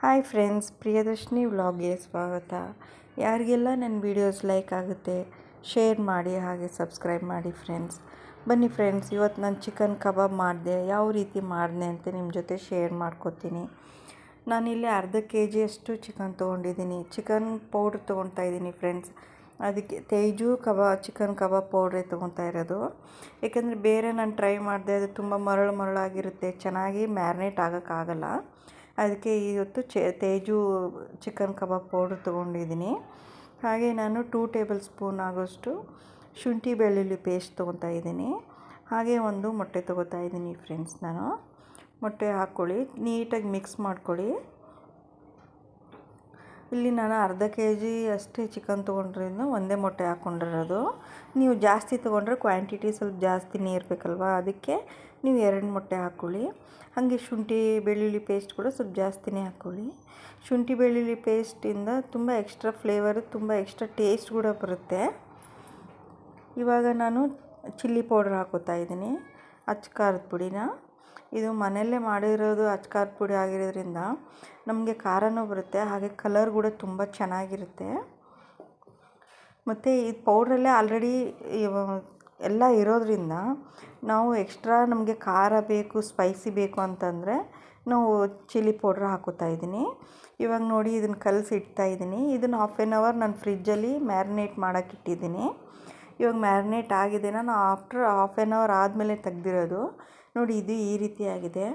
Hi friends, Priyadarshini ವ್ಲಾಗ್ಗೆ ಸ್ವಾಗತ. ಯಾರಿಗೆಲ್ಲ ನನ್ನ ವೀಡಿಯೋಸ್ ಲೈಕ್ ಆಗುತ್ತೆ ಶೇರ್ ಮಾಡಿ ಹಾಗೆ ಸಬ್ಸ್ಕ್ರೈಬ್ ಮಾಡಿ ಫ್ರೆಂಡ್ಸ್ ಬನ್ನಿ ಫ್ರೆಂಡ್ಸ್ ಇವತ್ತು ನಾನು ಚಿಕನ್ ಕಬಾಬ್ ಮಾಡಿದೆ, ಯಾವ ರೀತಿ ಮಾಡಿದೆ ಅಂತ ನಿಮ್ಮ ಜೊತೆ ಶೇರ್ ಮಾಡ್ಕೋತೀನಿ. ನಾನಿಲ್ಲಿ ಅರ್ಧ ಕೆ ಜಿಯಷ್ಟು ಚಿಕನ್ ತೊಗೊಂಡಿದ್ದೀನಿ. ಚಿಕನ್ ಪೌಡ್ರ್ ತೊಗೊತಾ ಇದ್ದೀನಿ ಫ್ರೆಂಡ್ಸ್ ಅದಕ್ಕೆ ತೇಜು ಕಬಾಬ್ ಚಿಕನ್ ಕಬಾಬ್ ಪೌಡ್ರೇ ತೊಗೊತಾ ಇರೋದು. ಏಕೆಂದರೆ ಬೇರೆ ನಾನು ಟ್ರೈ ಮಾಡಿದೆ, ಅದು ತುಂಬ ಮರಳು ಮರಳಾಗಿರುತ್ತೆ, ಚೆನ್ನಾಗಿ ಮ್ಯಾರಿನೇಟ್ ಆಗೋಕ್ಕಾಗಲ್ಲ. ಅದಕ್ಕೆ ಇವತ್ತು ಚೆ, ತೇಜು ಚಿಕನ್ ಕಬಾಬ್ ಪೌಡ್ರ್ ತೊಗೊಂಡಿದ್ದೀನಿ. ಹಾಗೆ ನಾನು ಟೂ ಟೇಬಲ್ ಸ್ಪೂನ್ ಆಗೋಷ್ಟು ಶುಂಠಿ ಬೆಳ್ಳುಳ್ಳಿ ಪೇಸ್ಟ್ ತೊಗೊತಾ ಇದ್ದೀನಿ. ಹಾಗೆ ಒಂದು ಮೊಟ್ಟೆ ತೊಗೋತಾ ಇದ್ದೀನಿ ಫ್ರೆಂಡ್ಸ್ ನಾನು. ಮೊಟ್ಟೆ ಹಾಕ್ಕೊಳ್ಳಿ, ನೀಟಾಗಿ ಮಿಕ್ಸ್ ಮಾಡ್ಕೊಳ್ಳಿ. ಇಲ್ಲಿ ನಾನು ಅರ್ಧ ಕೆ ಜಿ ಅಷ್ಟೇ ಚಿಕನ್ ತೊಗೊಂಡ್ರಿಂದ ಒಂದೇ ಮೊಟ್ಟೆ ಹಾಕ್ಕೊಂಡಿರೋದು. ನೀವು ಜಾಸ್ತಿ ತೊಗೊಂಡ್ರೆ ಕ್ವಾಂಟಿಟಿ ಸ್ವಲ್ಪ ಜಾಸ್ತಿನೇ ಇರಬೇಕಲ್ವ? ಅದಕ್ಕೆ ನೀವು ಎರಡು ಮೊಟ್ಟೆ ಹಾಕ್ಕೊಳ್ಳಿ ಹಾಗೆ ಶುಂಠಿ, ಬೆಳ್ಳುಳ್ಳಿ ಪೇಸ್ಟ್ ಕೂಡ ಸ್ವಲ್ಪ ಜಾಸ್ತಿನೇ ಹಾಕ್ಕೊಳ್ಳಿ ಶುಂಠಿ, ಬೆಳ್ಳುಳ್ಳಿ ಪೇಸ್ಟಿಂದ ತುಂಬ ಎಕ್ಸ್ಟ್ರಾ ಫ್ಲೇವರು ತುಂಬ ಎಕ್ಸ್ಟ್ರಾ ಟೇಸ್ಟ್ ಕೂಡ ಬರುತ್ತೆ. ಇವಾಗ ನಾನು ಚಿಲ್ಲಿ ಪೌಡ್ರ್ ಹಾಕೋತಾ ಇದ್ದೀನಿ. ಅಚ್ಚ ಖಾರದ ಪುಡಿನ. ಇದು ಮನೆಯಲ್ಲೇ ಮಾಡಿರೋದು ಖಾರದ ಪುಡಿ ಆಗಿರೋದ್ರಿಂದ ನಮಗೆ ಖಾರನೂ ಬರುತ್ತೆ, ಹಾಗೆ ಕಲರ್ ಕೂಡ ತುಂಬ ಚೆನ್ನಾಗಿರುತ್ತೆ. ಮತ್ತು ಈ ಪೌಡ್ರಲ್ಲೇ ಆಲ್ರೆಡಿ ಎಲ್ಲ ಇರೋದ್ರಿಂದ ನಾವು ಎಕ್ಸ್ಟ್ರಾ ನಮಗೆ ಖಾರ ಬೇಕು ಸ್ಪೈಸಿ ಬೇಕು ಅಂತಂದರೆ ನಾವು ಚಿಲ್ಲಿ ಪೌಡ್ರ್ ಹಾಕೋತಾ ಇದ್ದೀನಿ. ಇವಾಗ ನೋಡಿ ಇದನ್ನು ಕಲಸಿ ಇಡ್ತಾ ಇದ್ದೀನಿ. ಇದನ್ನು ಹಾಫ್ ಆನ್ ಅವರ್ ನಾನು ಫ್ರಿಜ್ಜಲ್ಲಿ ಮ್ಯಾರಿನೇಟ್ ಮಾಡೋಕೆ ಇಟ್ಟಿದ್ದೀನಿ. ಇವಾಗ ಮ್ಯಾರಿನೇಟ್ ಆಗಿದೆ ನಾನು ಆಫ್ಟರ್ ಹಾಫ್ ಆನ್ ಅವರ್ ಆದಮೇಲೆ ತೆಗ್ದಿರೋದು. ನೋಡಿ ಇದು ಈ ರೀತಿಯಾಗಿದೆ.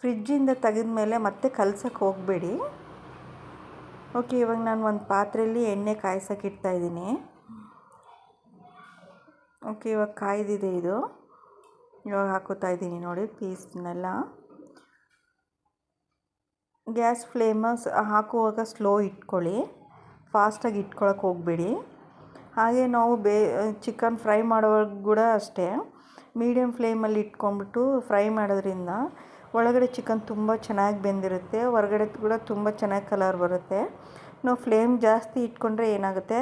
ಫ್ರಿಜ್ಜಿಂದ ತೆಗೆದ ಮೇಲೆ ಮತ್ತೆ ಕಲ್ಸಕ್ಕೆ ಹೋಗಬೇಡಿ. ಓಕೆ, ಇವಾಗ ನಾನು ಒಂದು ಪಾತ್ರೆಯಲ್ಲಿ ಎಣ್ಣೆ ಕಾಯಿಸಕ್ಕೆ ಇಡ್ತಾ ಇದ್ದೀನಿ. ಓಕೆ, ಇವಾಗ ಕಾಯ್ದಿದೆ ಇದು. ಇವಾಗ ಹಾಕೋತಾ ಇದ್ದೀನಿ ನೋಡಿ ಪೀಸ್ನೆಲ್ಲ. ಗ್ಯಾಸ್ ಫ್ಲೇಮ ಹಾಕುವಾಗ ಸ್ಲೋ ಇಟ್ಕೊಳ್ಳಿ. ಫಾಸ್ಟಾಗಿ ಇಟ್ಕೊಳಕ್ಕೆ ಹೋಗಬೇಡಿ. ಹಾಗೆ ನಾವು ಬೇ, ಚಿಕನ್ ಫ್ರೈ ಮಾಡೋವಾಗ ಕೂಡ ಅಷ್ಟೇ. ಮೀಡಿಯಮ್ ಫ್ಲೇಮಲ್ಲಿ ಇಟ್ಕೊಂಡ್ಬಿಟ್ಟು ಫ್ರೈ ಮಾಡೋದ್ರಿಂದ ಒಳಗಡೆ ಚಿಕನ್ ತುಂಬ ಚೆನ್ನಾಗಿ ಬೆಂದಿರುತ್ತೆ, ಹೊರಗಡೆ ಕೂಡ ತುಂಬ ಚೆನ್ನಾಗಿ ಕಲರ್ ಬರುತ್ತೆ. ನಾವು ಫ್ಲೇಮ್ ಜಾಸ್ತಿ ಇಟ್ಕೊಂಡ್ರೆ ಏನಾಗುತ್ತೆ?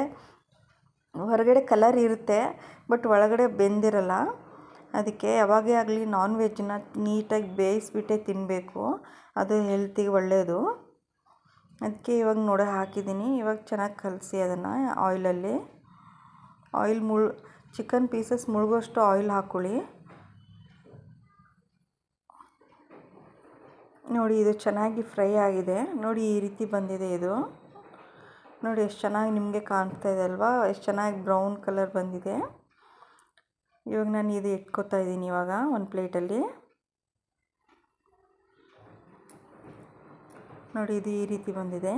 ಹೊರಗಡೆ ಕಲರ್ ಇರುತ್ತೆ, ಬಟ್ ಒಳಗಡೆ ಬೆಂದಿರಲ್ಲ. ಅದಕ್ಕೆ ಯಾವಾಗೇ ಆಗಲಿ ನಾನ್ ವೆಜ್ನ ನೀಟಾಗಿ ಬೇಯಿಸ್ಬಿಟ್ಟೆ ತಿನ್ನಬೇಕು ಅದು ಹೆಲ್ತಿಗೆ ಒಳ್ಳೆಯದು ಅದಕ್ಕೆ ಇವಾಗ ನೋಡಿ ಹಾಕಿದ್ದೀನಿ. ಇವಾಗ ಚೆನ್ನಾಗಿ ಕಲಸಿ ಅದನ್ನು ಆಯಿಲಲ್ಲಿ ಆಯಿಲ್ ಮುಳ್ ಚಿಕನ್ ಪೀಸಸ್ ಮುಳುಗೋಷ್ಟು ಆಯಿಲ್ ಹಾಕ್ಕೊಳ್ಳಿ. ನೋಡಿ, ಇದು ಚೆನ್ನಾಗಿ ಫ್ರೈ ಆಗಿದೆ. ನೋಡಿ, ಈ ರೀತಿ ಬಂದಿದೆ ಇದು. ನೋಡಿ, ಎಷ್ಟು ಚೆನ್ನಾಗಿ ನಿಮಗೆ ಕಾಣ್ತಾ ಇದೆ ಅಲ್ವಾ? ಎಷ್ಟು ಚೆನ್ನಾಗಿ ಬ್ರೌನ್ ಕಲರ್ ಬಂದಿದೆ. ಇವಾಗ ನಾನು ಇದು ಇಟ್ಕೋತಾ ಇದ್ದೀನಿ ಇವಾಗ ಒಂದು ಪ್ಲೇಟಲ್ಲಿ. ನೋಡಿ, ಇದು ಈ ರೀತಿ ಬಂದಿದೆ.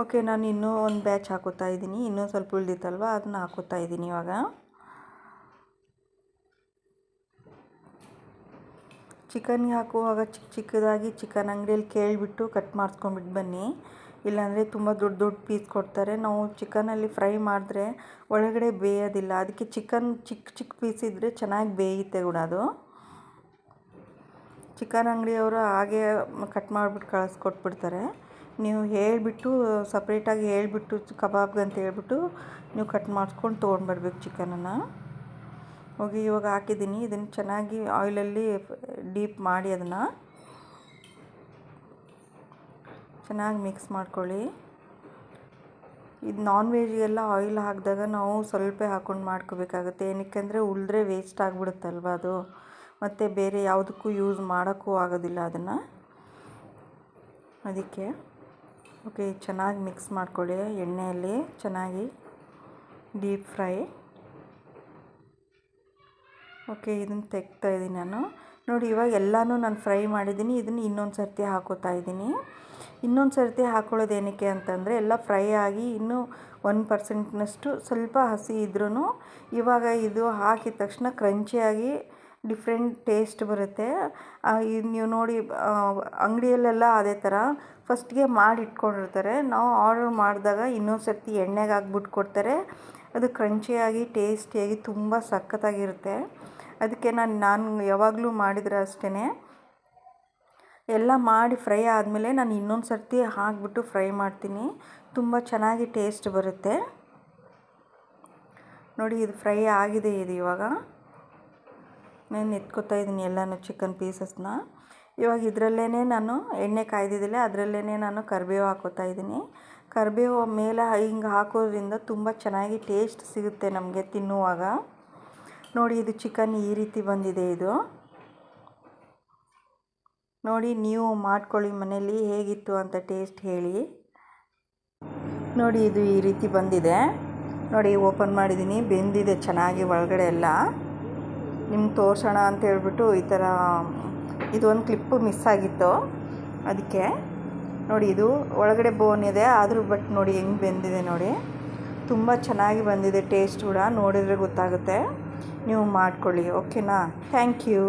ಓಕೆ, ನಾನು ಇನ್ನೂ ಒಂದು ಬ್ಯಾಚ್ ಹಾಕೋತಾ ಇದ್ದೀನಿ. ಇನ್ನೂ ಸ್ವಲ್ಪ ಉಳಿದಿತ್ತಲ್ವ? ಅದನ್ನ ಹಾಕೋತಾ ಇದ್ದೀನಿ ಇವಾಗ. ಚಿಕನ್ಗೆ ಹಾಕುವಾಗ ಚಿಕ್ಕ ಚಿಕ್ಕದಾಗಿ ಚಿಕನ್ ಅಂಗಡಿಯಲ್ಲಿ ಕೇಳಿಬಿಟ್ಟು ಕಟ್ ಮಾಡಿಸ್ಕೊಂಬಿಟ್ಟು ಬನ್ನಿ. ಇಲ್ಲಾಂದರೆ ತುಂಬ ದೊಡ್ಡ ದೊಡ್ಡ ಪೀಸ್ ಕೊಡ್ತಾರೆ. ನಾವು ಚಿಕನಲ್ಲಿ ಫ್ರೈ ಮಾಡಿದ್ರೆ ಒಳಗಡೆ ಬೇಯೋದಿಲ್ಲ. ಅದಕ್ಕೆ ಚಿಕನ್ ಚಿಕ್ಕ ಚಿಕ್ಕ ಪೀಸ್ ಇದ್ದರೆ ಚೆನ್ನಾಗಿ ಬೇಯುತ್ತೆ ಕೂಡ ಅದು. ಚಿಕನ್ ಅಂಗಡಿಯವರು ಹಾಗೆ ಕಟ್ ಮಾಡಿಬಿಟ್ಟು ಕಳಿಸ್ಕೊಟ್ಬಿಡ್ತಾರೆ. ನೀವು ಹೇಳಿಬಿಟ್ಟು, ಸಪ್ರೇಟಾಗಿ ಹೇಳಿಬಿಟ್ಟು, ಕಬಾಬ್ಗೆ ಅಂತ ಹೇಳಿಬಿಟ್ಟು, ನೀವು ಕಟ್ ಮಾಡಿಸ್ಕೊಂಡು ತೊಗೊಂಡ್ಬರ್ಬೇಕು ಚಿಕನನ್ನು. ಹೋಗಿ ಇವಾಗ ಹಾಕಿದ್ದೀನಿ. ಇದನ್ನು ಚೆನ್ನಾಗಿ ಆಯಿಲಲ್ಲಿ ಡೀಪ್ ಮಾಡಿ ಅದನ್ನು. ಚೆನ್ನಾಗಿ ಮಿಕ್ಸ್ ಮಾಡ್ಕೊಳ್ಳಿ. ಇದು ನಾನ್ ವೆಜ್ಗೆಲ್ಲ ಆಯಿಲ್ ಹಾಕಿದಾಗ ನಾವು ಸ್ವಲ್ಪ ಹಾಕ್ಕೊಂಡು ಮಾಡ್ಕೋಬೇಕಾಗುತ್ತೆ. ಏನಕ್ಕೆ ಉಳಿದ್ರೆ ವೇಸ್ಟ್ ಆಗಿಬಿಡುತ್ತಲ್ವ ಅದು. ಮತ್ತು ಬೇರೆ ಯಾವುದಕ್ಕೂ ಯೂಸ್ ಮಾಡೋಕ್ಕೂ ಆಗೋದಿಲ್ಲ ಅದನ್ನು. ಅದಕ್ಕೆ ಓಕೆ, ಚೆನ್ನಾಗಿ ಮಿಕ್ಸ್ ಮಾಡ್ಕೊಳ್ಳಿ, ಎಣ್ಣೆಯಲ್ಲಿ ಚೆನ್ನಾಗಿ ಡೀಪ್ ಫ್ರೈ ಓಕೆ, ಇದನ್ನು ತೆಗ್ತಾ ಇದ್ದೀನಿ ನಾನು. ನೋಡಿ, ಇವಾಗ ಎಲ್ಲನೂ ನಾನು ಫ್ರೈ ಮಾಡಿದ್ದೀನಿ, ಇದನ್ನು ಇನ್ನೊಂದು ಸರ್ತಿ ಹಾಕೋತಾ ಇದ್ದೀನಿ. ಇನ್ನೊಂದು ಸರ್ತಿ ಹಾಕೊಳ್ಳೋದು ಏನಕ್ಕೆ ಅಂತಂದರೆ, ಎಲ್ಲ ಫ್ರೈ ಆಗಿ ಇನ್ನೂ ಒನ್ ಪರ್ಸೆಂಟ್ನಷ್ಟು ಸ್ವಲ್ಪ ಹಸಿ ಇದ್ರೂ ಇವಾಗ ಇದು ಹಾಕಿದ ತಕ್ಷಣ ಕ್ರಂಚಿಯಾಗಿ ಡಿಫ್ರೆಂಟ್ ಟೇಸ್ಟ್ ಬರುತ್ತೆ. ಇದು ನೀವು ನೋಡಿ ಅಂಗಡಿಯಲ್ಲೆಲ್ಲ ಅದೇ ಥರ ಫಸ್ಟ್ಗೆ ಮಾಡಿ ಇಟ್ಕೊಂಡಿರ್ತಾರೆ ನಾವು ಆರ್ಡರ್ ಮಾಡಿದಾಗ ಇನ್ನೊಂದು ಸರ್ತಿ ಎಣ್ಣೆಗೆ ಹಾಕ್ಬಿಟ್ಟು ಕೊಡ್ತಾರೆ. ಅದು ಕ್ರಂಚಿಯಾಗಿ, ಟೇಸ್ಟಿಯಾಗಿ ತುಂಬ ಸಖತ್ತಾಗಿರುತ್ತೆ. ಅದಕ್ಕೆ ನಾನು ನಾನು ಯಾವಾಗಲೂ ಮಾಡಿದರೆ ಅಷ್ಟೇ ಎಲ್ಲ ಮಾಡಿ ಫ್ರೈ ಆದಮೇಲೆ ನಾನು ಇನ್ನೊಂದು ಸರ್ತಿ ಹಾಕಿಬಿಟ್ಟು ಫ್ರೈ ಮಾಡ್ತೀನಿ. ತುಂಬ ಚೆನ್ನಾಗಿ ಟೇಸ್ಟ್ ಬರುತ್ತೆ. ನೋಡಿ, ಇದು ಫ್ರೈ ಆಗಿದೆ ಇದು ಇವಾಗ. ನಾನು ಎತ್ಕೊತಾ ಇದ್ದೀನಿ ಎಲ್ಲನೂ ಚಿಕನ್ ಪೀಸಸ್ನ ಇವಾಗ ಇದರಲ್ಲೇ ನಾನು ಎಣ್ಣೆ ಕಾಯ್ದಿದ್ದಿಲ್ಲ ಅದರಲ್ಲೇ ನಾನು ಕರಿಬೇವು ಹಾಕೋತಾ ಇದ್ದೀನಿ. ಕರಿಬೇವು ಮೇಲೆ ಹಿಂಗೆ ಹಾಕೋದ್ರಿಂದ ತುಂಬ ಚೆನ್ನಾಗಿ ಟೇಸ್ಟ್ ಸಿಗುತ್ತೆ ನಮಗೆ ತಿನ್ನುವಾಗ. ನೋಡಿ ಇದು ಚಿಕನ್ ಈ ರೀತಿ ಬಂದಿದೆ ಇದು. ನೋಡಿ ನೀವು ಮಾಡ್ಕೊಳ್ಳಿ ಮನೇಲಿ ಹೇಗಿತ್ತು ಅಂತ ಟೇಸ್ಟ್ ಹೇಳಿ. ನೋಡಿ ಇದು ಈ ರೀತಿ ಬಂದಿದೆ. ನೋಡಿ ಓಪನ್ ಮಾಡಿದ್ದೀನಿ, ಬೆಂದಿದೆ ಚೆನ್ನಾಗಿ ಒಳಗಡೆ ಎಲ್ಲ. ನಿಮ್ಗೆ ತೋರಿಸೋಣ ಅಂತ ಹೇಳ್ಬಿಟ್ಟು ಈ ಥರ ಇದೊಂದು ಕ್ಲಿಪ್ಪು ಮಿಸ್ ಆಗಿತ್ತು. ಅದಕ್ಕೆ ನೋಡಿ, ಇದು ಒಳಗಡೆ ಬೋನ್ ಇದೆ, ಆದರೂ ಬಟ್ ನೋಡಿ ಹೆಂಗೆ ಬೆಂದಿದೆ ನೋಡಿ. ತುಂಬ ಚೆನ್ನಾಗಿ ಬಂದಿದೆ ಟೇಸ್ಟ್ ಕೂಡ, ನೋಡಿದರೆ ಗೊತ್ತಾಗುತ್ತೆ. ನೀವು ಮಾಡ್ಕೊಳ್ಳಿ ಓಕೆನಾ ಥ್ಯಾಂಕ್ ಯು